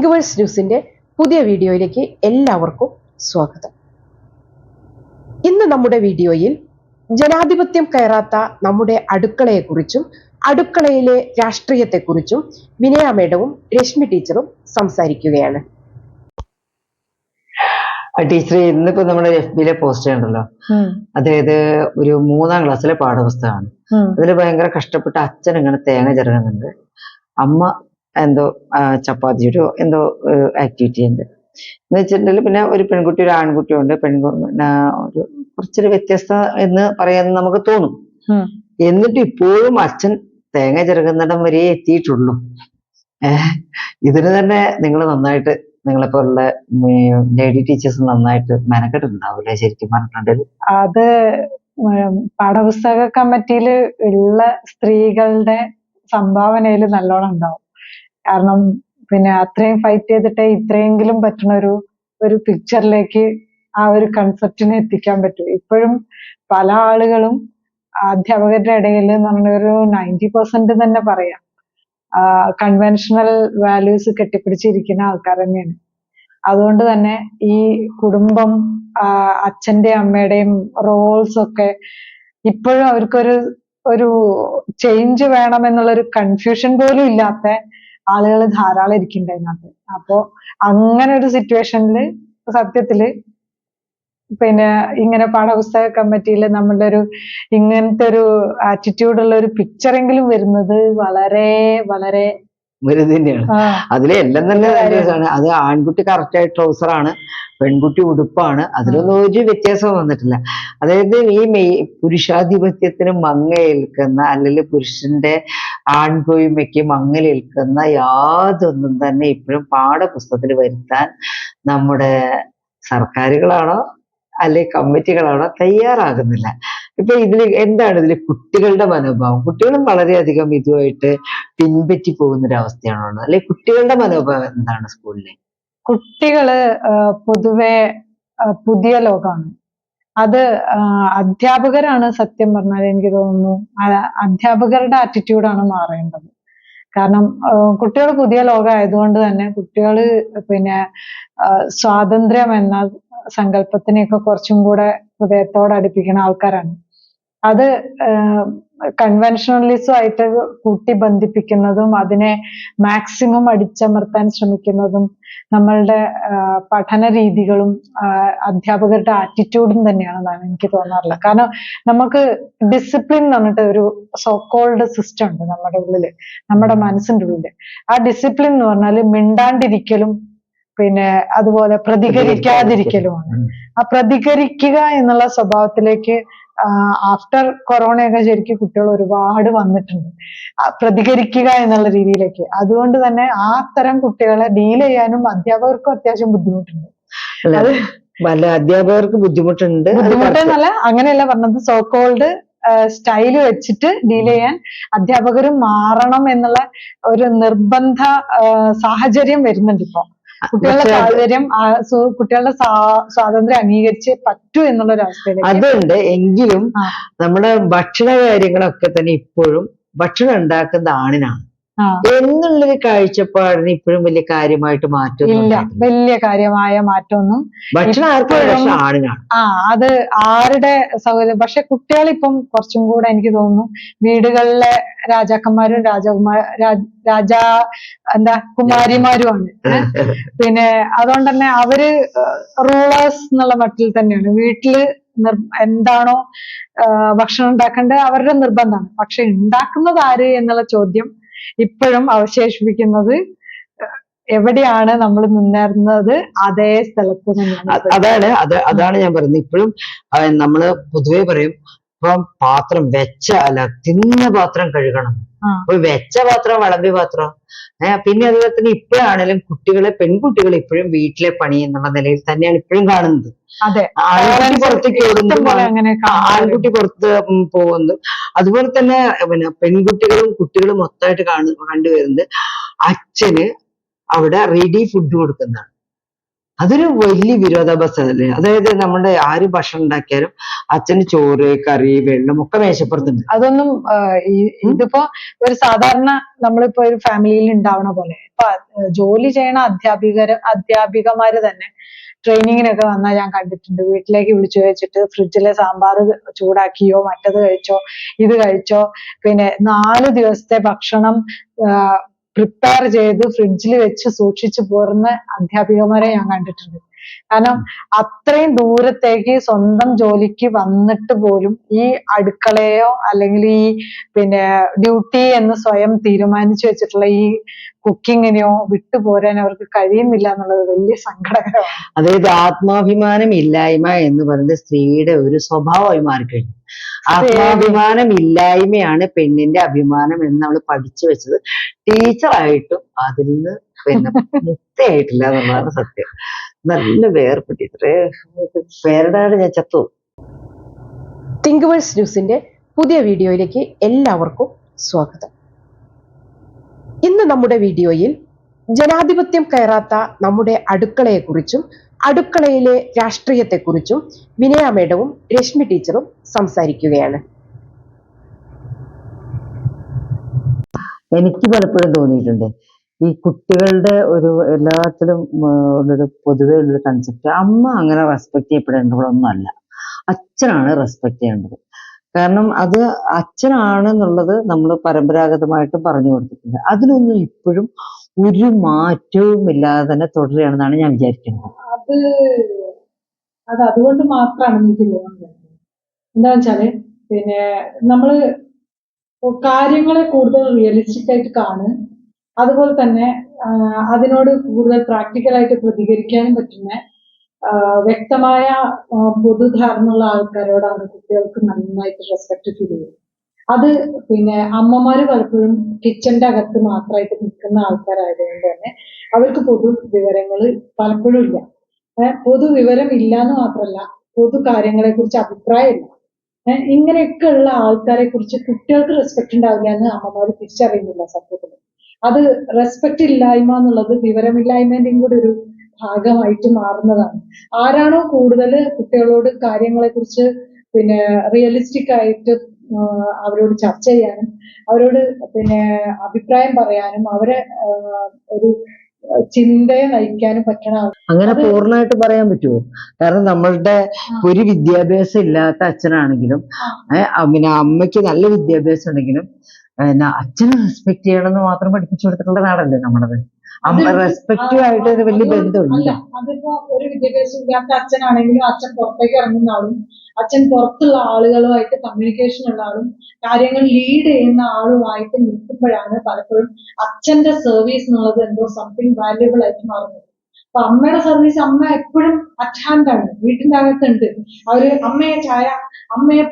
ഇൻക്വേഴ്സ് ന്യൂസിന്റെ പുതിയ വീഡിയോയിലേക്ക് എല്ലാവർക്കും സ്വാഗതം. ഇന്ന് നമ്മുടെ വീഡിയോയിൽ ജനാധിപത്യം കയറാത്ത നമ്മുടെ അടുക്കളയെക്കുറിച്ചും അടുക്കളയിലെ രാഷ്ട്രീയത്തെക്കുറിച്ചും വിനയ മേഡവും രശ്മി ടീച്ചറും സംസാരിക്കുകയാണ്. ടീച്ചർ ഇന്നിപ്പോ നമ്മുടെ എഫ് ബിയിലെ പോസ്റ്റ് ഉണ്ടല്ലോ അതായത് ഒരു മൂന്നാം ക്ലാസ്സിലെ പാഠപുസ്തകമാണ്. അതിൽ ഭയങ്കര കഷ്ടപ്പെട്ട് അച്ഛൻ ഇങ്ങനെ തേങ്ങ ചിറങ്ങുന്നുണ്ട് അമ്മ എന്തോ ചപ്പാത്തിയുടെ എന്തോ ആക്ടിവിറ്റി ഉണ്ട്. എന്ന് വെച്ചിട്ടുണ്ടെങ്കിൽ പിന്നെ ഒരു പെൺകുട്ടി ഒരു ആൺകുട്ടിയും ഉണ്ട്. പെൺകുട്ടി ഒരു കുറച്ചൊരു വ്യത്യസ്ത എന്ന് പറയാൻ നമുക്ക് തോന്നും. എന്നിട്ട് ഇപ്പോഴും അച്ഛൻ തേങ്ങ ചെറുകുന്നിടം വരെ എത്തിയിട്ടുള്ളൂ. ഏഹ് ഇതിന് തന്നെ നിങ്ങൾ നന്നായിട്ട് നിങ്ങളെപ്പോലുള്ള ലേഡി ടീച്ചേഴ്സ് നന്നായിട്ട് മെനക്കെട്ടുണ്ടാവില്ലേ ശരിക്കും പറഞ്ഞിട്ടുണ്ടെങ്കിൽ? അത് പാഠപുസ്തക കമ്മിറ്റിയിൽ ഉള്ള സ്ത്രീകളുടെ സംഭാവനയിൽ നല്ലോണം ഉണ്ടാവും. കാരണം പിന്നെ അത്രയും ഫൈറ്റ് ചെയ്തിട്ടേ ഇത്രയെങ്കിലും പറ്റുന്ന ഒരു ഒരു പിക്ചറിലേക്ക് ആ ഒരു കൺസെപ്റ്റിനെ എത്തിക്കാൻ പറ്റൂ. ഇപ്പോഴും പല ആളുകളും അധ്യാപകരുടെ ഇടയിൽ നമ്മളൊരു നയന്റി പെർസെന്റ് തന്നെ പറയാം. കൺവെൻഷണൽ വാല്യൂസ് കെട്ടിപ്പിടിച്ചിരിക്കുന്ന ആൾക്കാർ തന്നെയാണ്. അതുകൊണ്ട് തന്നെ ഈ കുടുംബം അച്ഛന്റെ അമ്മയുടെയും റോൾസ് ഒക്കെ ഇപ്പോഴും അവർക്കൊരു ഒരു ചേഞ്ച് വേണം എന്നുള്ള ഒരു കൺഫ്യൂഷൻ പോലും ഇല്ലാത്ത ആളുകൾ ധാരാളം ഇരിക്കുന്നുണ്ട് അതിനകത്ത്. അപ്പോ അങ്ങനെ ഒരു സിറ്റുവേഷനിൽ സത്യത്തിൽ പിന്നെ ഇങ്ങനെ പാഠപുസ്തക കമ്മിറ്റിയിൽ നമ്മളുടെ ഒരു ഇങ്ങനത്തെ ഒരു ആറ്റിറ്റ്യൂഡ് ഉള്ള ഒരു പിക്ചറെങ്കിലും വരുന്നത് വളരെ വളരെ തന്നെയാണ് അതിലെ എല്ലാം തന്നെ നല്ല രസമാണ് അത് ആൺകുട്ടി കറക്റ്റ് ആയി ട്രൗസർ ആണ് പെൺകുട്ടി ഉടുപ്പാണ്. അതിലൊന്നും ഒരു വ്യത്യാസം വന്നിട്ടില്ല. അതായത് ഈ മെയ് പുരുഷാധിപത്യത്തിന് മങ്ങയേൽക്കുന്ന അല്ലെങ്കിൽ പുരുഷന്റെ ആൺകൊയ്മയ്ക്ക് മങ്ങലേൽക്കുന്ന യാതൊന്നും തന്നെ ഇപ്പോഴും പാഠപുസ്തകത്തിൽ വരുത്താൻ നമ്മുടെ സർക്കാരുകളാണോ അല്ലെ കമ്മിറ്റികളാണോ തയ്യാറാകുന്നില്ല. ഇപ്പൊ ഇതിൽ എന്താണ് ഇതിൽ കുട്ടികളുടെ മനോഭാവം? കുട്ടികളും വളരെയധികം ഇതുമായിട്ട് പിൻപറ്റി പോകുന്ന ഒരു അവസ്ഥയാണോ അല്ലെ കുട്ടികളുടെ മനോഭാവം എന്താണ് സ്കൂളിലെ? കുട്ടികൾ പൊതുവെ പുതിയ ലോകമാണ് അത് അധ്യാപകരാണ് സത്യം പറഞ്ഞാൽ എനിക്ക് തോന്നുന്നു അധ്യാപകരുടെ ആറ്റിറ്റ്യൂഡാണ് മാറേണ്ടത്. കാരണം കുട്ടികൾ പുതിയ ലോകം ആയതുകൊണ്ട് തന്നെ കുട്ടികൾ പിന്നെ സ്വാതന്ത്ര്യം എന്ന സങ്കല്പത്തിനെയൊക്കെ കുറച്ചും കൂടെ ഹൃദയത്തോട് അടുപ്പിക്കുന്ന ആൾക്കാരാണ്. അത് കൺവെൻഷണലിസം ആയിട്ട് കൂട്ടി ബന്ധിപ്പിക്കുന്നതും അതിനെ മാക്സിമം അടിച്ചമർത്താൻ ശ്രമിക്കുന്നതും നമ്മളുടെ പഠന രീതികളും അധ്യാപകരുടെ ആറ്റിറ്റ്യൂഡും തന്നെയാണെന്നാണ് എനിക്ക് തോന്നാറുള്ളത്. കാരണം നമുക്ക് ഡിസിപ്ലിൻ എന്ന് പറഞ്ഞിട്ട് ഒരു സോക്കോൾഡ് സിസ്റ്റം ഉണ്ട് നമ്മുടെ ഉള്ളിൽ നമ്മുടെ മനസ്സിന്റെ ഉള്ളിൽ. ആ ഡിസിപ്ലിൻ എന്ന് പറഞ്ഞാൽ മിണ്ടാണ്ടിരിക്കലും പിന്നെ അതുപോലെ പ്രതികരിക്കാതിരിക്കലുമാണ് ആ പ്രതികരിക്കുക എന്നുള്ള സ്വഭാവത്തിലേക്ക് ആഫ്റ്റർ കൊറോണയൊക്കെ ശരിക്കും കുട്ടികൾ ഒരുപാട് വന്നിട്ടുണ്ട്. പ്രതികരിക്കുക എന്നുള്ള രീതിയിലേക്ക്. അതുകൊണ്ട് തന്നെ ആ തരം കുട്ടികളെ ഡീൽ ചെയ്യാനും അധ്യാപകർക്കും അത്യാവശ്യം ബുദ്ധിമുട്ടുണ്ട്. അത് വല്ല അധ്യാപകർക്ക് ബുദ്ധിമുട്ടുണ്ട് ബുദ്ധിമുട്ട് എന്നല്ല അങ്ങനെയല്ല പറഞ്ഞത്. സോ കോൾഡ് സ്റ്റൈൽ വെച്ചിട്ട് ഡീൽ ചെയ്യാൻ അധ്യാപകരും മാറണം എന്നുള്ള ഒരു നിർബന്ധ സാഹചര്യം വരുന്നുണ്ട് ഇപ്പൊ. കുട്ടികളുടെ സാഹചര്യം കുട്ടികളുടെ സ്വാ- സ്വാതന്ത്ര്യം അംഗീകരിച്ച് പറ്റൂ എന്നുള്ള ഒരു അവസ്ഥയിലേക്ക് അതുണ്ട്. എങ്കിലും നമ്മുടെ ഭക്ഷണ കാര്യങ്ങളൊക്കെ തന്നെ ഇപ്പോഴും ഭക്ഷണം ഉണ്ടാക്കുന്ന ആണിനാണ്. എന്നുള്ളൊരു കാഴ്ചപ്പാടിന് ഇപ്പോഴും വലിയ കാര്യമായിട്ട് മാറ്റം ഇല്ല വലിയ കാര്യമായ മാറ്റമൊന്നും ഭക്ഷണം ആർക്കും ആണിനാണ് ആ അത് ആരുടെ സൗകര്യം പക്ഷെ കുട്ടികളിപ്പം കുറച്ചും കൂടെ എനിക്ക് തോന്നുന്നു വീടുകളിലെ രാജാക്കന്മാരും രാജകുമാര രാജാ എന്താ കുമാരിമാരുമാണ്. പിന്നെ അതുകൊണ്ട് തന്നെ അവർ റൂളേഴ്സ് എന്നുള്ള മട്ടിൽ തന്നെയാണ്. വീട്ടിൽ നിർ- എന്താണോ ഭക്ഷണം ഉണ്ടാക്കേണ്ടത് അവരുടെ നിർബന്ധമാണ്. പക്ഷെ ഉണ്ടാക്കുന്നത് ആര് എന്നുള്ള ചോദ്യം ഇപ്പോഴും അവശേഷിപ്പിക്കുന്നത് എവിടെയാണ് നമ്മൾ നിന്നിരുന്നത് അതേ സ്ഥലത്ത് അതാണ് അത് അതാണ് ഞാൻ പറയുന്നത്. ഇപ്പോഴും നമ്മൾ പൊതുവെ പറയും ഇപ്പം പാത്രം വെച്ച അല്ല തിന്ന പാത്രം കഴുകണം. അപ്പൊ വെച്ച പാത്രം വിളമ്പിയ പാത്രം. ഏഹ് പിന്നെ അതുപോലെ തന്നെ ഇപ്പോഴാണെങ്കിലും കുട്ടികളെ പെൺകുട്ടികൾ ഇപ്പോഴും വീട്ടിലെ പണി എന്നുള്ള നിലയിൽ തന്നെയാണ് ഇപ്പോഴും കാണുന്നത്. ആൺകുട്ടി പുറത്തേക്ക് ഓടുന്നു ആൺകുട്ടി പുറത്ത് പോകുന്നു അതുപോലെ തന്നെ പിന്നെ പെൺകുട്ടികളും കുട്ടികളും മൊത്തമായിട്ട് കാണു കണ്ടുവരുന്നത് അച്ഛന് അവിടെ റെഡി ഫുഡ് കൊടുക്കുന്നതാണ്. അതൊരു വലിയ വിരോധാഭാസമല്ലേ അതായത് നമ്മുടെ ആര് ഭക്ഷണം ഉണ്ടാക്കിയാലും അച്ഛന് ചോറ് കറി വെള്ളം ഒക്കെ മേശപ്പുറത്തുണ്ട്. അതൊന്നും ഇതിപ്പോ ഒരു സാധാരണ നമ്മളിപ്പോ ഒരു ഫാമിലിയിൽ ഉണ്ടാവണ പോലെ. ഇപ്പൊ ജോലി ചെയ്യണ അധ്യാപികര് അധ്യാപികമാര് തന്നെ ട്രെയിനിങ്ങിനൊക്കെ വന്നാൽ ഞാൻ കണ്ടിട്ടുണ്ട്. വീട്ടിലേക്ക് വിളിച്ചു വെച്ചിട്ട് ഫ്രിഡ്ജിലെ സാമ്പാർ ചൂടാക്കിയോ മറ്റത് കഴിച്ചോ ഇത് കഴിച്ചോ പിന്നെ നാല് ദിവസത്തെ ഭക്ഷണം പ്രിപ്പയർ ചെയ്ത് ഫ്രിഡ്ജിൽ വെച്ച് സൂക്ഷിച്ചു പോരുന്ന അധ്യാപികമാരെ ഞാൻ കണ്ടിട്ടുണ്ട്. കാരണം അത്രയും ദൂരത്തേക്ക് സ്വന്തം ജോലിക്ക് വന്നിട്ട് പോലും ഈ അടുക്കളയോ അല്ലെങ്കിൽ ഈ പിന്നെ ഡ്യൂട്ടി എന്ന് സ്വയം തീരുമാനിച്ചു വെച്ചിട്ടുള്ള ഈ കുക്കിങ്ങിനെയോ വിട്ടുപോരാൻ അവർക്ക് കഴിയുന്നില്ല എന്നുള്ളത് വലിയ സങ്കടകരമാണ്. അതായത് ആത്മാഭിമാനം ഇല്ലായ്മ എന്ന് പറയുന്നത് സ്ത്രീയുടെ ഒരു സ്വഭാവമായി മാറിക്കഴിഞ്ഞു. ആത്മാഭിമാനം ഇല്ലായ്മയാണ് പെണ്ണിന്റെ അഭിമാനം എന്ന് നമ്മൾ പഠിച്ചു വെച്ചത്. ടീച്ചറായിട്ടും അതിൽ നിന്ന് പിന്നെ മുക്തയായിട്ടില്ല എന്നുള്ളതാണ് സത്യം. നല്ല വേർപെട്ടി ഇത്രേ ഞാൻ ചത്തു. തിങ്കുവേഴ്സ് ന്യൂസിന്റെ പുതിയ വീഡിയോയിലേക്ക് എല്ലാവർക്കും സ്വാഗതം. ഇന്ന് നമ്മുടെ വീഡിയോയിൽ ജനാധിപത്യം കയറാത്ത നമ്മുടെ അടുക്കളയെക്കുറിച്ചും അടുക്കളയിലെ രാഷ്ട്രീയത്തെക്കുറിച്ചും വിനയ മേഡവും രശ്മി ടീച്ചറും സംസാരിക്കുകയാണ്. എനിക്ക് പലപ്പോഴും തോന്നിയിട്ടുണ്ട്. ഈ കുട്ടികളുടെ ഒരു എല്ലാത്തിലും ഉള്ളൊരു പൊതുവേ ഉള്ളൊരു കൺസെപ്റ്റ് അമ്മ അങ്ങനെ റെസ്പെക്ട് ചെയ്യപ്പെടേണ്ടതൊന്നുമല്ല അച്ഛനാണ് റെസ്പെക്ട് ചെയ്യേണ്ടത്. കാരണം അത് അച്ഛനാണെന്നുള്ളത് നമ്മൾ പരമ്പരാഗതമായിട്ട് പറഞ്ഞു കൊടുത്തിട്ടുണ്ട്. അതിനൊന്നും ഇപ്പോഴും ഒരു മാറ്റവും ഇല്ലാതെ തന്നെ തുടരുകയാണെന്നാണ് ഞാൻ വിചാരിക്കുന്നത്. അത് അത് അതുകൊണ്ട് മാത്രമാണ് എനിക്ക് തോന്നുന്നത്. എന്താ വെച്ചാൽ പിന്നെ നമ്മൾ കാര്യങ്ങളെ കൂടുതൽ റിയലിസ്റ്റിക് ആയിട്ട് കാണുക അതുപോലെ തന്നെ അതിനോട് കൂടുതൽ പ്രാക്ടിക്കലായിട്ട് പ്രതികരിക്കാനും പറ്റുന്ന വ്യക്തമായ പൊതുധാരണയുള്ള ആൾക്കാരോടാണ് കുട്ടികൾക്ക് നന്നായിട്ട് റെസ്പെക്ട് ഫീൽ ചെയ്യുന്നത്. അത് പിന്നെ അമ്മമാർ പലപ്പോഴും കിച്ചന്റെ അകത്ത് മാത്രമായിട്ട് നിൽക്കുന്ന ആൾക്കാരായതുകൊണ്ട് തന്നെ അവർക്ക് പൊതു വിവരങ്ങൾ പലപ്പോഴും ഇല്ല. പൊതു വിവരം ഇല്ല എന്ന് മാത്രമല്ല പൊതു കാര്യങ്ങളെ കുറിച്ച് അഭിപ്രായമില്ല. ഇങ്ങനെയൊക്കെ ഉള്ള ആൾക്കാരെ കുറിച്ച് കുട്ടികൾക്ക് റെസ്പെക്ട് ഉണ്ടാവില്ല എന്ന് അമ്മമാർ തിരിച്ചറിയുന്നില്ല സത്യത്തിൽ അത് റെസ്പെക്ട് ഇല്ലായ്മ എന്നുള്ളത് വിവരമില്ലായ്മേന്റെയും കൂടി ഒരു ഭാഗമായിട്ട് മാറുന്നതാണ്. ആരാണോ കൂടുതൽ കുട്ടികളോട് കാര്യങ്ങളെ കുറിച്ച് പിന്നെ റിയലിസ്റ്റിക് ആയിട്ട് അവരോട് ചർച്ച ചെയ്യാനും അവരോട് പിന്നെ അഭിപ്രായം പറയാനും അവരെ ഒരു ചിന്തയെ നയിക്കാനും പറ്റണ അങ്ങനെ പൂർണമായിട്ട് പറയാൻ പറ്റുമോ? കാരണം നമ്മളുടെ ഒരു വിദ്യാഭ്യാസം ഇല്ലാത്ത അച്ഛനാണെങ്കിലും പിന്നെ അമ്മയ്ക്ക് നല്ല വിദ്യാഭ്യാസം ഉണ്ടെങ്കിലും പിന്നെ അച്ഛനെ റെസ്പെക്ട് ചെയ്യണമെന്ന് മാത്രം പഠിപ്പിച്ചു കൊടുത്തിട്ടുള്ള നാടല്ലേ നമ്മളത്? റെസ്പെക്റ്റീവ് ആയിട്ട് ഒരു വലിയ ബന്ധമുണ്ട് അതിപ്പോ ഒരു വിദ്യാഭ്യാസം ഇല്ലാത്ത അച്ഛനാണെങ്കിലും അച്ഛൻ പുറത്തേക്ക് ഇറങ്ങുന്ന ആളും അച്ഛൻ പുറത്തുള്ള ആളുകളുമായിട്ട് കമ്മ്യൂണിക്കേഷൻ ഉള്ള ആളും കാര്യങ്ങൾ ലീഡ് ചെയ്യുന്ന ആളുമായിട്ട് നിൽക്കുമ്പോഴാണ് പലപ്പോഴും അച്ഛന്റെ സർവീസ് എന്നുള്ളത് എന്തോ സംതിങ് വാല്യുബിൾ ആയിട്ട് മാറുന്നത്. അപ്പൊ അമ്മയുടെ സർവീസ് അമ്മ എപ്പോഴും അറ്റ് ഹാൻഡ് ആണ് വീട്ടിന്റെ അകത്തുണ്ട്. അവർ അമ്മയെ ചായ അമ്മയെ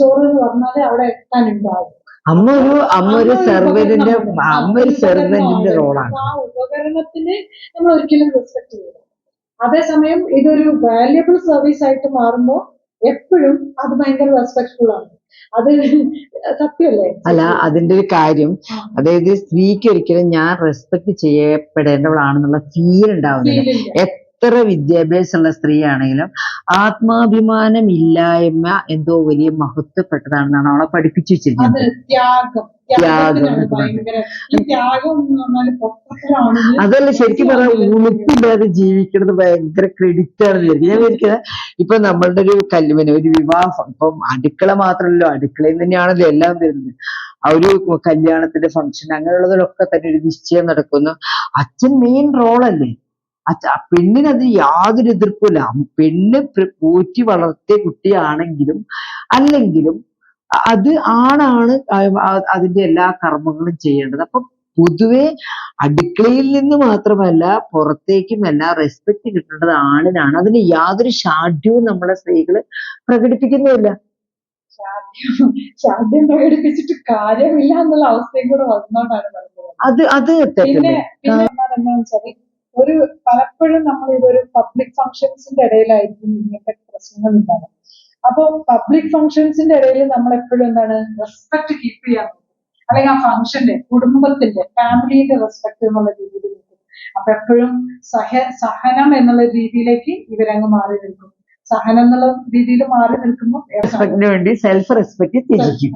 ചോറ് എന്ന് പറഞ്ഞാൽ അവിടെ എത്താനുണ്ടാവും. അമ്മ ഒരു അമ്മ ഒരു സെർവന്റിന്റെ അമ്മ ഒരു സെർവന്റിന്റെ. റോളാണ് ആ ഉപകരണത്തിന് നമ്മൾ ഒരിക്കലും റെസ്പെക്ട് ചെയ്യണം അതേസമയം ഇതൊരു വാല്യബിൾ സർവീസ് ആയിട്ട് മാറുമ്പോൾ എപ്പോഴും അത് ഭയങ്കര റെസ്പെക്ട്ഫുൾ ആണ്. അത് സത്യമല്ലേ? അല്ല അതിന്റെ ഒരു കാര്യം. അതായത് സ്ത്രീക്ക് ഒരിക്കലും ഞാൻ റെസ്പെക്ട് ചെയ്യപ്പെടേണ്ടവളാണെന്നുള്ള ഫീൽ ഉണ്ടാവുന്നില്ല. എത്ര വിദ്യാഭ്യാസമുള്ള സ്ത്രീയാണെങ്കിലും ആത്മാഭിമാനം ഇല്ലായ്മ എന്തോ വലിയ മഹത്വപ്പെട്ടതാണെന്നാണ് അവളെ പഠിപ്പിച്ചു വെച്ചിരിക്കുന്നത്. ത്യാഗം. അതല്ല ശരിക്കും പറഞ്ഞാൽ ഉളുപ്പില്ലാതെ ജീവിക്കുന്നത് ഭയങ്കര ക്രെഡിറ്റ് ആണ് ഞാൻ വിചാരിക്കുന്നത് ഇപ്പൊ നമ്മളുടെ ഒരു കല്യാണം ഒരു വിവാഹം ഇപ്പം അടുക്കള മാത്രമല്ലോ അടുക്കളയിൽ തന്നെയാണല്ലോ എല്ലാം വരുന്നത്. ആ ഒരു കല്യാണത്തിന്റെ ഫംഗ്ഷൻ അങ്ങനെയുള്ളതിലൊക്കെ തന്നെ ഒരു നിശ്ചയം നടക്കുന്നു. അച്ഛൻ മെയിൻ റോളല്ലേ ആ പെണ്ണിനത് യാതൊരു എതിർപ്പില്ല പെണ്ണ് പോറ്റി വളർത്തിയ കുട്ടിയാണെങ്കിലും അല്ലെങ്കിലും അത് ആണാണ് അതിന്റെ എല്ലാ കർമ്മങ്ങളും ചെയ്യേണ്ടത്. അപ്പൊ പൊതുവെ അടുക്കളയിൽ നിന്ന് മാത്രമല്ല പുറത്തേക്കും എല്ലാ റെസ്പെക്ട് കിട്ടേണ്ടത് ആണിനാണ്. അതിന് യാതൊരു ഷാഠ്യവും നമ്മളെ സ്ത്രീകൾ പ്രകടിപ്പിക്കുന്നുമില്ല ശാഠ്യം പ്രകടിപ്പിച്ചിട്ട് കാര്യമില്ല എന്നുള്ള അവസ്ഥയും കൂടെ വന്നോണ്ടാണ് അത് അത് പിന്നെ പിന്നെ എന്താണെന്ന് വെച്ചാൽ ഒരു പലപ്പോഴും നമ്മൾ ഇതൊരു പബ്ലിക് ഫംഗ്ഷൻസിന്റെ ഇടയിലായിരിക്കും ഇങ്ങനത്തെ പ്രശ്നങ്ങൾ ഉണ്ടാകും അപ്പൊ പബ്ലിക് ഫംഗ്ഷൻസിന്റെ ഇടയിൽ നമ്മൾ എപ്പോഴും എന്താണ് റെസ്പെക്ട് കീപ്പ് ചെയ്യാൻ അല്ലെങ്കിൽ ആ ഫംഗ്ഷന്റെ കുടുംബത്തിന്റെ ഫാമിലിയുടെ റെസ്പെക്ട് എന്നുള്ള രീതിയിൽ നിൽക്കും അപ്പൊ എപ്പോഴും സഹ സഹനം എന്നുള്ള രീതിയിലേക്ക് ഇവരങ്ങ് മാറി നിൽക്കും. സഹനം എന്നുള്ള രീതിയിൽ മാറി നിൽക്കുമ്പോൾ റെസ്പെക്ടിന് വേണ്ടി സെൽഫ് റെസ്പെക്ട് ത്യജിക്കും.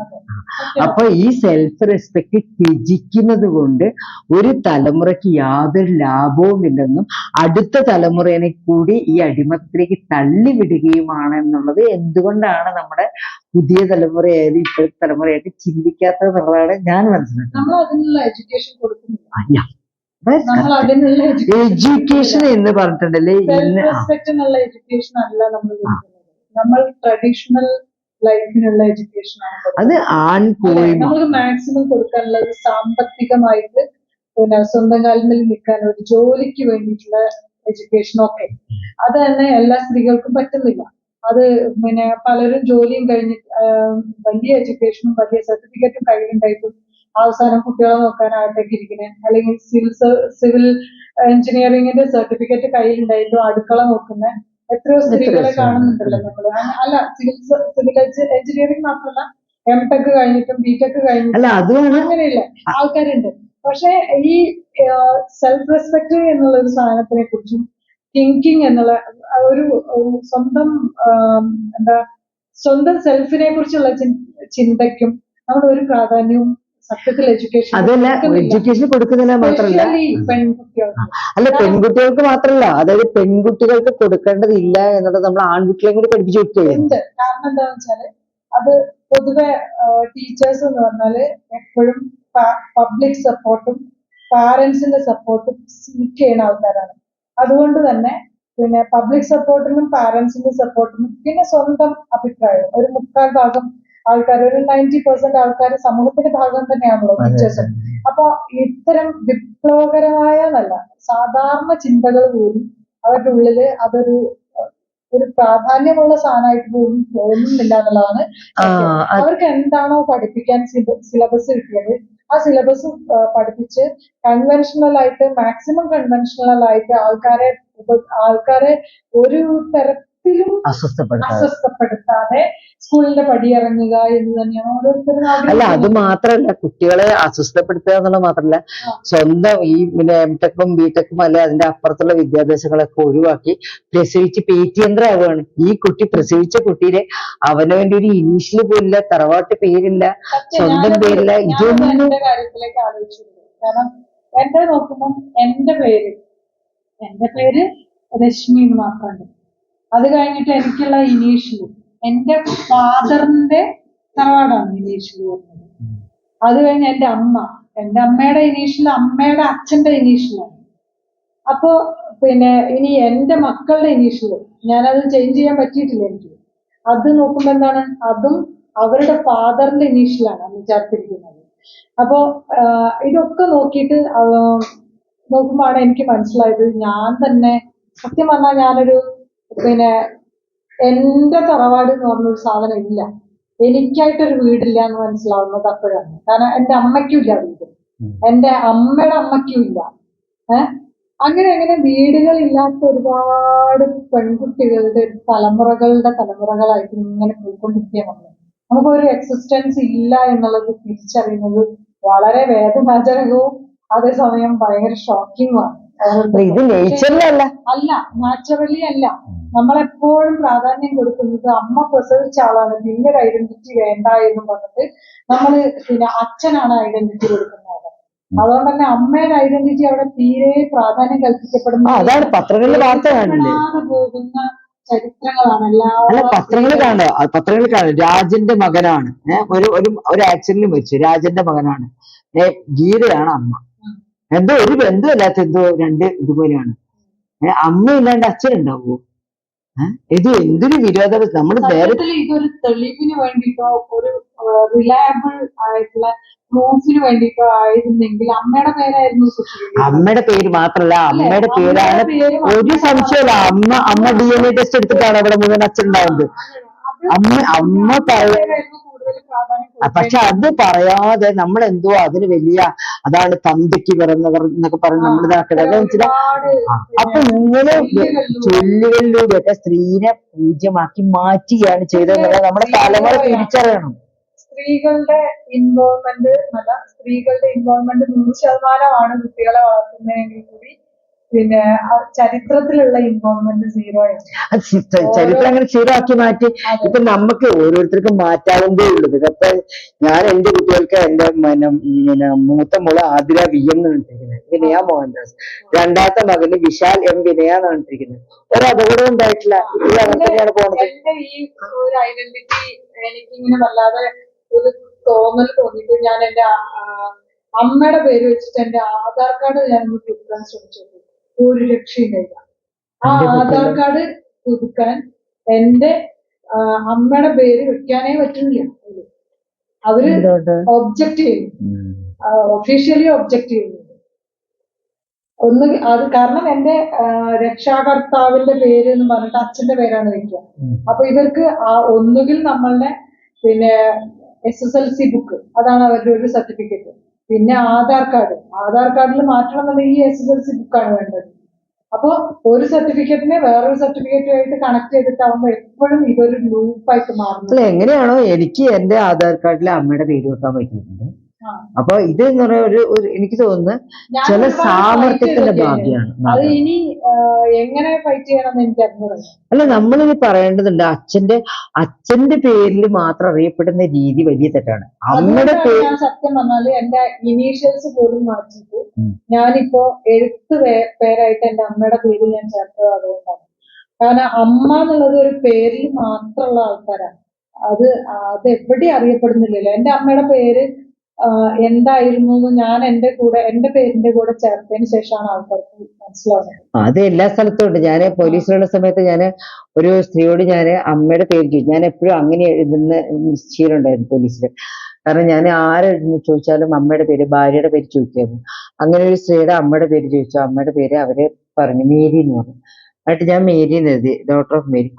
അപ്പൊ ഈ സെൽഫ് റെസ്പെക്ട് ത്യജിക്കുന്നത് കൊണ്ട് ഒരു തലമുറയ്ക്ക് യാതൊരു ലാഭവും ഇല്ലെന്നും അടുത്ത തലമുറയെ കൂടി ഈ അടിമത്തിലേക്ക് തള്ളിവിടുകയുമാണ് എന്നുള്ളത് എന്തുകൊണ്ടാണ് നമ്മുടെ പുതിയ തലമുറയായാലും ഇപ്പോഴത്തെ തലമുറയായിട്ട് ചിന്തിക്കാത്തത് എന്നുള്ളതാണ് ഞാൻ മനസ്സിലാക്കുന്നത്. എഡ്യൂക്കേഷൻ എന്ന് പറഞ്ഞിട്ടുണ്ടല്ലേ? ഇന്ന് എന്നുള്ള എഡ്യൂക്കേഷൻ അല്ല നമ്മൾ നമ്മൾ ട്രഡീഷണൽ ലൈഫിനുള്ള എഡ്യൂക്കേഷൻ ആണ്. അത് ആൺപോയ്മ നമുക്ക് മാക്സിമം കൊടുക്കാനുള്ളത് സാമ്പത്തികമായിട്ട് പിന്നെ സ്വന്തം കാലിൽ നിൽക്കാൻ ഒരു ജോലിക്ക് വേണ്ടിയിട്ടുള്ള എഡ്യൂക്കേഷൻ ഒക്കെ. അത് തന്നെ എല്ലാ സ്ത്രീകൾക്കും പറ്റുന്നില്ല. അത് പിന്നെ പലരും ജോലിയും കഴിഞ്ഞ് വലിയ എഡ്യൂക്കേഷനും വലിയ സർട്ടിഫിക്കറ്റും കയ്യിലുണ്ടായിട്ടും അവസാനം കുട്ടികളെ നോക്കാനായിട്ടൊക്കെ ഇരിക്കുന്നത് അല്ലെങ്കിൽ സിവിൽ സിവിൽ എഞ്ചിനീയറിംഗിന്റെ സർട്ടിഫിക്കറ്റ് കയ്യിലുണ്ടായിട്ടും അടുക്കള നോക്കുന്ന. എത്രയോ സ്ത്രീകളെ കാണുന്നുണ്ടല്ലോ നമ്മൾ. അല്ല സിവിൽ സിവിൽ എഞ്ചിനീയറിംഗ് മാത്രമല്ല എം ടെക് കഴിഞ്ഞിട്ടും ബി ടെക് കഴിഞ്ഞിട്ടും അങ്ങനെയില്ല ആൾക്കാരുണ്ട്. പക്ഷെ ഈ സെൽഫ് റെസ്പെക്ട് എന്നുള്ള ഒരു സാധനത്തിനെ കുറിച്ചും തിങ്കിങ് എന്നുള്ള ഒരു സ്വന്തം എന്താ സ്വന്തം സെൽഫിനെ കുറിച്ചുള്ള ചിന്തയ്ക്കും നമ്മൾ ഒരു പ്രാധാന്യവും സത്യത്തിൽ എഡ്യൂക്കേഷൻ അതല്ല എഡ്യൂക്കേഷൻ കൊടുക്കുന്നില്ല മാത്രല്ല അല്ല പെൺകുട്ടികൾക്ക് മാത്രല്ല അതായത് പെൺകുട്ടികൾക്ക് കൊടുക്കേണ്ടതില്ല എന്നുള്ളത് നമ്മൾ ആൺകുട്ടികളെ കൂടി പഠിപ്പിച്ചു കൊടുക്കുകയാണ് കാരണം എന്താണെന്ന് വെച്ചാൽ അത് പൊതുവെ ടീച്ചേഴ്സ് എന്ന് പറഞ്ഞാൽ എപ്പോഴും പബ്ലിക് സപ്പോർട്ടും പാരന്റ്സിന്റെ സപ്പോർട്ടും സീക്ക് ചെയ്യുന്ന ആൾക്കാരാണ്. അതുകൊണ്ട് തന്നെ പിന്നെ പബ്ലിക് സപ്പോർട്ടിനും പാരന്റ്സിന്റെ സപ്പോർട്ടിനും പിന്നെ സ്വന്തം അഭിപ്രായം. ഒരു മുക്കാൽ ഭാഗം ആൾക്കാർ ഒരു നയന്റി പെർസെന്റ് ആൾക്കാർ സമൂഹത്തിന്റെ ഭാഗം തന്നെയാണല്ലോ ടീച്ചേഴ്സ് അപ്പൊ ഇത്തരം വിപ്ലവകരമായ നല്ല സാധാരണ ചിന്തകൾ പോലും അവരുടെ ഉള്ളിൽ അതൊരു ഒരു പ്രാധാന്യമുള്ള സാധനമായിട്ട് പോലും തോന്നുന്നില്ല എന്നുള്ളതാണ് അവർക്ക് എന്താണോ പഠിപ്പിക്കാൻ സിലബസ് കിട്ടിയത്. ആ സിലബസ് പഠിപ്പിച്ച് കൺവെൻഷണൽ ആയിട്ട് മാക്സിമം കൺവെൻഷണൽ ആയിട്ട് ആൾക്കാരെ ആൾക്കാരെ ഒരു തരത്തിലും അസ്വസ്ഥപ്പെടുത്താതെ അസ്വസ്ഥപ്പെടുത്താതെ. സ്കൂളിന്റെ പടിയിറങ്ങുക എന്ന് തന്നെയാണ് ഓരോരുത്തരും അല്ല അത് മാത്രല്ല കുട്ടികളെ അസ്വസ്ഥപ്പെടുത്തുക എന്നുള്ളത് മാത്രല്ല. സ്വന്തം ഈ പിന്നെ എം ടെക്കും ബി ടെക്കും അല്ലെ അതിന്റെ അപ്പുറത്തുള്ള വിദ്യാഭ്യാസങ്ങളൊക്കെ ഒഴിവാക്കി പ്രസവിച്ച് പേറ്റിയന്ത്രമാവുകയാണ്. ഈ കുട്ടി പ്രസവിച്ച കുട്ടിയെ അവനവന്റെ ഒരു ഇംഗ്ലീഷിൽ പോലില്ല തറവാട്ട് പേരില്ല സ്വന്തം പേരില്ല. ഇതൊന്നും കാര്യത്തിലേക്ക് ആലോചിച്ചിട്ടുണ്ട് കാരണം എന്റെ നോക്കുമ്പോൾ എന്റെ പേര് എന്റെ പേര് രശ്മി എന്ന് മാത്രമുണ്ട് അത് കഴിഞ്ഞിട്ട് എനിക്കുള്ള ഇനീഷ്യൽ എന്റെ ഫാദറിന്റെ തറവാടാണ് ഇനീഷ്യൽ വരുന്നത് അത് കഴിഞ്ഞ് എന്റെ അമ്മ. എന്റെ അമ്മയുടെ ഇനീഷ്യൽ അമ്മയുടെ അച്ഛന്റെ ഇനീഷ്യലാണ് അപ്പോ പിന്നെ ഇനി എന്റെ മക്കളുടെ ഇനീഷ്യൽ ഞാനത് ചേഞ്ച് ചെയ്യാൻ പറ്റിയിട്ടില്ല എനിക്ക്. അത് നോക്കുമ്പോ എന്താണ്? അതും അവരുടെ ഫാദറിന്റെ ഇനീഷ്യലാണ് അന്ന് ചേർത്തിരിക്കുന്നത്. അപ്പോ ഇതൊക്കെ നോക്കിയിട്ട് നോക്കുമ്പോഴാണ് എനിക്ക് മനസ്സിലായത്. ഞാൻ തന്നെ സത്യം പറഞ്ഞാൽ ഞാനൊരു പിന്നെ എന്റെ തറവാട് എന്ന് പറഞ്ഞൊരു സാധനം ഇല്ല. എനിക്കായിട്ടൊരു വീടില്ല എന്ന് മനസ്സിലാവുന്നത് അപ്പോഴാണ്. കാരണം എന്റെ അമ്മയ്ക്കും ഇല്ല വീട്. എന്റെ അമ്മയുടെ അമ്മയ്ക്കും ഇല്ല. ഏഹ് അങ്ങനെ അങ്ങനെ വീടുകളില്ലാത്ത ഒരുപാട് പെൺകുട്ടികളുടെ തലമുറകളുടെ തലമുറകളായിട്ട് ഇങ്ങനെ പോയിക്കൊണ്ടിരിക്കുകയാണ് നമുക്ക് ഒരു എക്സിസ്റ്റൻസ് ഇല്ല എന്നുള്ളത് തിരിച്ചറിയുന്നത് വളരെ വേദനാജനകവും അതേസമയം ഭയങ്കര ഷോക്കിങ്ങുമാണ് ഇത് നേച്ചറിലല്ല അല്ല. നാച്ചുറലി അല്ല. നമ്മളെപ്പോഴും പ്രാധാന്യം കൊടുക്കുന്നത് അമ്മ പ്രസവിച്ച ആളാണ് പിന്നെ ഒരു ഐഡന്റിറ്റി വേണ്ട എന്ന് പറഞ്ഞിട്ട് നമ്മൾ പിന്നെ അച്ഛനാണ് ഐഡന്റിറ്റി കൊടുക്കുന്നത്. അതുകൊണ്ട് തന്നെ അമ്മയുടെ ഐഡന്റിറ്റി അവിടെ തീരെ പ്രാധാന്യം കൽപ്പിക്കപ്പെടുന്നു അതാണ് പത്രങ്ങളിൽ വാർത്ത കാണില്ലേ പോകുന്ന ചരിത്രങ്ങളാണ്. എല്ലാ പത്രങ്ങൾ കാണുക. ആ പത്രങ്ങൾ കാണുക. രാജന്റെ മകനാണ്. ഒരു ഒരു ഒരു ആക്സിഡന്റിൽ മരിച്ചു. രാജന്റെ മകനാണ്. ഗീതയാണ് അമ്മ. എന്തോ ഒരു ബന്ധമില്ലാത്ത എന്തോ രണ്ട് ഇതുപോലെയാണ്. അമ്മ ഇല്ലാണ്ട് അച്ഛൻ ഉണ്ടാവുമോ ഇത് എന്തൊരു വിരോധാഭാസം നമ്മൾ ഇതൊരു തെളിവിന് വേണ്ടിയിട്ടോ ഒരു റിലയബിൾ ആയിട്ടുള്ള പ്രൂഫിന് വേണ്ടിയിട്ടോ ആയിരുന്നെങ്കിൽ അമ്മയുടെ പേരായിരുന്നു അമ്മയുടെ പേര് മാത്രല്ല അമ്മയുടെ പേരാണ് ഒരു സംശയമല്ല അമ്മ അമ്മ ഡി എൻ എ ടെസ്റ്റ് എടുത്തിട്ടാണ് അവിടെ മുഴുവൻ അച്ഛൻ ഉണ്ടാവുന്നത്. അമ്മ അമ്മ പക്ഷെ അത് പറയാതെ നമ്മൾ എന്തോ അതിന് വലിയ അതാണ് തന്തയ്ക്ക് പിറന്നവർ എന്നൊക്കെ പറഞ്ഞ് നമ്മൾ ഇതാക്കുന്നത് ഒരുപാട് അപ്പൊ ഇങ്ങനെ ചൊല്ലുകളിലൂടെയൊക്കെ സ്ത്രീനെ പൂജ്യമാക്കി മാറ്റുകയാണ് ചെയ്തതെന്നുള്ളത് നമ്മുടെ തലമുറ തിരിച്ചറിയണം. സ്ത്രീകളുടെ ഇൻവോൾവ്മെന്റ് അല്ല സ്ത്രീകളുടെ ഇൻവോൾവ്മെന്റ് നൂറ് ശതമാനമാണ് കുട്ടികളെ വളർത്തുന്നതെങ്കിൽ കൂടി പിന്നെ ചരിത്രത്തിലുള്ള ഇൻവോൾവ്മെന്റ് സീറോ ചരിത്രം അങ്ങനെ ചീടാക്കി മാറ്റി. അതെ. ഇപ്പൊ നമുക്ക് ഓരോരുത്തർക്കും മാറ്റാവുന്നതേ ഉള്ളൂ. ഇതൊക്കെ ഞാൻ എന്റെ കുട്ടികൾക്ക് എന്റെ പിന്നെ മൂത്ത മോൾ ആതിര വി എം എന്ന് ഇട്ടിരിക്കുന്നത് വിനയ മോഹൻദാസ്. രണ്ടാമത്തെ മകന് വിശാൽ എം വിനയ എന്നാണ് ഇട്ടിരിക്കുന്നത് ഒരു അപകടം ഉണ്ടായിട്ടില്ല. ഇപ്പോഴും അങ്ങനെ തന്നെയാണ് പോണത്. എന്റെ ഈ ഒരു ഐഡന്റിറ്റി എനിക്ക് ഇങ്ങനെ വല്ലാതെ ഒരു തോന്നൽ തോന്നിയിട്ട് ഞാൻ എന്റെ അമ്മയുടെ പേര് വെച്ചിട്ട് എന്റെ ആധാർ കാർഡ് ഞാൻ ഒന്ന് പുതുക്കാൻ ശ്രമിച്ചു ഒരു രക്ഷയില്ല ആ ആധാർ കാർഡ് പുതുക്കാൻ എന്റെ അമ്മയുടെ പേര് വെക്കാനേ പറ്റുന്നില്ല. അവർ ഒബ്ജക്ട് ചെയ്യുന്നു. ഒഫീഷ്യലി ഒബ്ജക്ട് ചെയ്യുന്നുണ്ട് ഒന്ന് അത് കാരണം എന്റെ രക്ഷാകർത്താവിന്റെ പേര് എന്ന് പറഞ്ഞിട്ട് അച്ഛന്റെ പേരാണ് വെക്കുക. അപ്പൊ ഇവർക്ക് ആ ഒന്നുകിൽ നമ്മളുടെ പിന്നെ S S L C book അതാണ് അവരുടെ ഒരു സർട്ടിഫിക്കറ്റ് പിന്നെ ആധാർ കാർഡ്. ആധാർ കാർഡിൽ മാറ്റണം എന്നുണ്ടെങ്കിൽ ഈ എസ് എസ് എൽ സി ബുക്കാണ് വേണ്ടത്. അപ്പൊ ഒരു സർട്ടിഫിക്കറ്റിനെ വേറൊരു സർട്ടിഫിക്കറ്റുമായിട്ട് കണക്ട് ചെയ്തിട്ടാവുമ്പോൾ എപ്പോഴും ഇതൊരു ലൂപ്പായിട്ട് മാറുന്നു അല്ല എങ്ങനെയാണോ എനിക്ക് എന്റെ ആധാർ കാർഡിൽ അമ്മയുടെ പേര് വെക്കാൻ പറ്റിയിട്ടുണ്ട്. അപ്പൊ ഇത് എന്ന് പറയുന്ന ഒരു ഒരു എനിക്ക് തോന്നുന്നു ചില സാമർത്ഥ്യത്തിന്റെ ഭാഗ്യമാണ് എങ്ങനെ ഫൈറ്റ് ചെയ്യണം എന്ന് എനിക്ക് അല്ല നമ്മളിനി പറയേണ്ടതുണ്ട് അച്ഛന്റെ അച്ഛന്റെ പേരിൽ മാത്രം അറിയപ്പെടുന്ന രീതി വലിയ തെറ്റാണ്. അമ്മയുടെ പേര് സത്യം പറഞ്ഞാൽ എന്റെ ഇനീഷ്യൽസ് പോലും മാറ്റിയിട്ട്. ഞാനിപ്പോ എഴുത്ത് പേരായിട്ട് എന്റെ അമ്മയുടെ പേര് ഞാൻ ചേർത്തത് അതുകൊണ്ടാണ്. കാരണം അമ്മ എന്നുള്ളത് ഒരു പേരിൽ മാത്രമുള്ള ആൾക്കാരാണ്. അത് അത് എവിടെ അറിയപ്പെടുന്നില്ലല്ലോ. എന്റെ അമ്മയുടെ പേര് എന്തായിരുന്നു ഞാൻ എന്റെ കൂടെ എന്റെ പേരിന്റെ കൂടെ ചേർത്തതിന് ശേഷമാണ് ആൾക്കാർക്ക് മനസ്സിലാവുന്നത്. അത് എല്ലാ സ്ഥലത്തും ഉണ്ട്. ഞാൻ പോലീസിലുള്ള സമയത്ത് ഞാൻ ഒരു സ്ത്രീയോട് ഞാൻ അമ്മയുടെ പേര് ചോദിച്ചു. ഞാൻ എപ്പോഴും അങ്ങനെ എഴുതുന്ന ശീലം ഉണ്ടായിരുന്നു പോലീസിൽ കാരണം ഞാൻ ആരെ ചോദിച്ചാലും അമ്മയുടെ പേര് ഭാര്യയുടെ പേര് ചോദിക്കായിരുന്നു. അങ്ങനെ ഒരു സ്ത്രീയുടെ അമ്മയുടെ പേര് ചോദിച്ചു. അമ്മയുടെ പേര് അവർ പറഞ്ഞു മേരി എന്ന് പറഞ്ഞു. എന്നിട്ട് ഞാൻ മേരി എന്ന് എഴുതി ഡോക്ടർ ഓഫ് മേരി.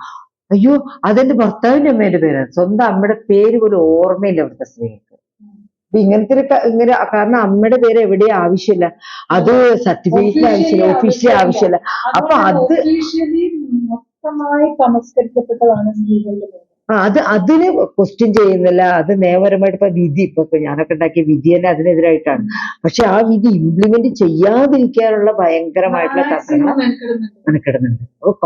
അയ്യോ അതെന്റെ ഭർത്താവിന്റെ അമ്മയുടെ പേരാണ്. സ്വന്തം അമ്മയുടെ പേര് പോലും ഓർമ്മയില്ല അവിടുത്തെ സ്ത്രീകൾക്ക്. ഇങ്ങനത്തെ ഒരു ഇങ്ങനെ കാരണം അമ്മയുടെ പേര് എവിടെയും ആവശ്യമില്ല. അത് സർട്ടിഫിക്കറ്റ് ആവശ്യമില്ല ഒഫീഷ്യൽ ആവശ്യമില്ല. അപ്പൊ അത് മൊത്തമായി തമസ്കരിക്കപ്പെട്ടതാണ് സ്ത്രീകളുടെ ആ അത് അതിന് ക്വസ്റ്റ്യൻ ചെയ്യുന്നില്ല. അത് നിയമപരമായിട്ട് ഇപ്പൊ വിധി ഇപ്പൊ ഞാനൊക്കെ ഉണ്ടാക്കിയ വിധി തന്നെ അതിനെതിരായിട്ടാണ്. പക്ഷെ ആ വിധി ഇംപ്ലിമെന്റ് ചെയ്യാതിരിക്കാനുള്ള ഭയങ്കരമായിട്ടുള്ള തന്ത്രങ്ങൾ മെനക്കെടുന്നുണ്ട്. ഓഫ്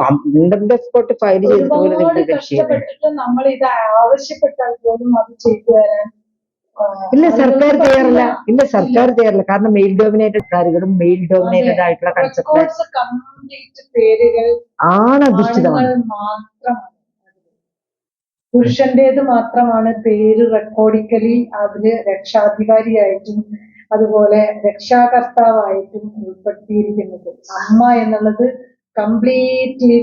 കോർട്ട് ഫയൽ ചെയ്തിട്ട് നമ്മൾ ഇത് ആവശ്യപ്പെട്ടാൽ പോലും അത് ചെയ്തു തരാൻ ഇല്ല സർക്കാർ തയ്യാറല്ല ഇല്ല സർക്കാർ തയ്യാറല്ല കാരണം മെയിൽ ഡോമിനേറ്റഡ് കാര്യങ്ങളും മെയിൽ ഡോമിനേറ്റഡ് ആയിട്ടുള്ള കൺസെപ്റ്റ് ആണ്. അധിഷ്ഠിതമാണ്. പുരുഷന്റേത് മാത്രമാണ് പേര് റെക്കോർഡിക്കലി അതിൽ രക്ഷാധികാരിയായിട്ടും അതുപോലെ രക്ഷാകർത്താവായിട്ടും ഉൾപ്പെടുത്തിയിരിക്കുന്നത്. അമ്മ എന്നുള്ളത് കംപ്ലീറ്റ്ലി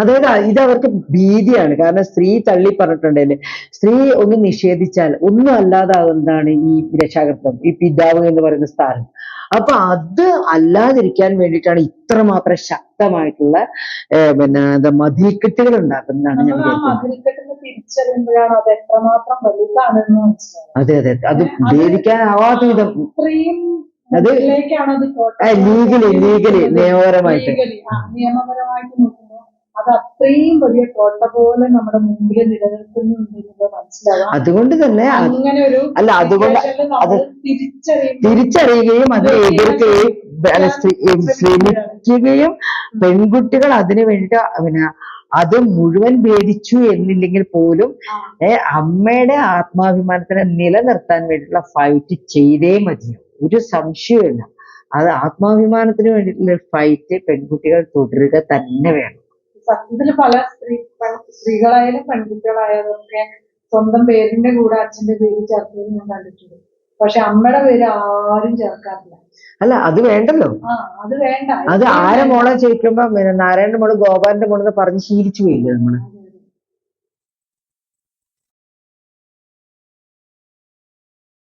അതായത് ഇത് അവർക്ക് ഭീതിയാണ്. കാരണം സ്ത്രീ തള്ളി പറഞ്ഞിട്ടുണ്ടല്ലേ സ്ത്രീ ഒന്ന് നിഷേധിച്ചാൽ ഒന്നും അല്ലാതാകുന്നതാണ് ഈ രക്ഷാകർത്തം ഈ പിതാവ് എന്ന് പറയുന്ന സ്ഥാനം. അപ്പൊ അത് അല്ലാതിരിക്കാൻ വേണ്ടിയിട്ടാണ് ഇത്രമാത്രം ശക്തമായിട്ടുള്ള പിന്നെ എന്താ മതിൽക്കെട്ടുകൾ ഉണ്ടാക്കുന്നതാണ് ഞാൻ തിരിച്ചറിയുമ്പോഴാണ് അത് എത്രമാത്രം വലുതാണെന്ന് മനസ്സിലായത് അതെ അതെ. അത് ഭേദിക്കാനാവാത്ത വിധം അത് ലീഗലി ലീഗലി നിയമപരമായിട്ട്. നിയമപരമായിട്ട് നോക്കുമ്പോൾ അത് അത്രയും വലിയ കോട്ട പോലെ നമ്മുടെ മുമ്പിൽ മനസ്സിലാവാം. അതുകൊണ്ട് തന്നെ അങ്ങനെ ഒരു അല്ല, അതുകൊണ്ട് അത് തിരിച്ചറിയുകയും അത് എതിർക്കുകയും ശ്രമിക്കുകയും പെൺകുട്ടികൾ അതിനു വേണ്ടിട്ട് പിന്നെ അത് മുഴുവൻ ഭേദിച്ചു എന്നില്ലെങ്കിൽ പോലും അമ്മയുടെ ആത്മാഭിമാനത്തിനെ നിലനിർത്താൻ വേണ്ടിയിട്ടുള്ള ഫൈറ്റ് ചെയ്തേ മതിയാവും. ഒരു സംശയമില്ല അത് ആത്മാഭിമാനത്തിന് വേണ്ടിയിട്ടുള്ള ഫൈറ്റ് പെൺകുട്ടികൾ തുടരുക തന്നെ വേണം. സത്യത്തിൽ പല സ്ത്രീ സ്ത്രീകളായാലും പെൺകുട്ടികളായാലും ഒക്കെ സ്വന്തം പേരിന്റെ കൂടെ അച്ഛന്റെ പേര് ചേർത്തത് ഞാൻ കണ്ടിട്ടുണ്ട്. പക്ഷെ അമ്മയുടെ പേര് ആരും ചേർക്കാറില്ല. അല്ല അത് വേണ്ടല്ലോ. അത് വേണ്ട. അത് ആരെ മോളെ ചോദിക്കുമ്പോ പിന്നെ നാരായണന്റെ മോൾ ഗോപാലന്റെ മോളെന്ന് പറഞ്ഞ് ശീലിച്ചു പോയില്ലേ നമ്മൾ.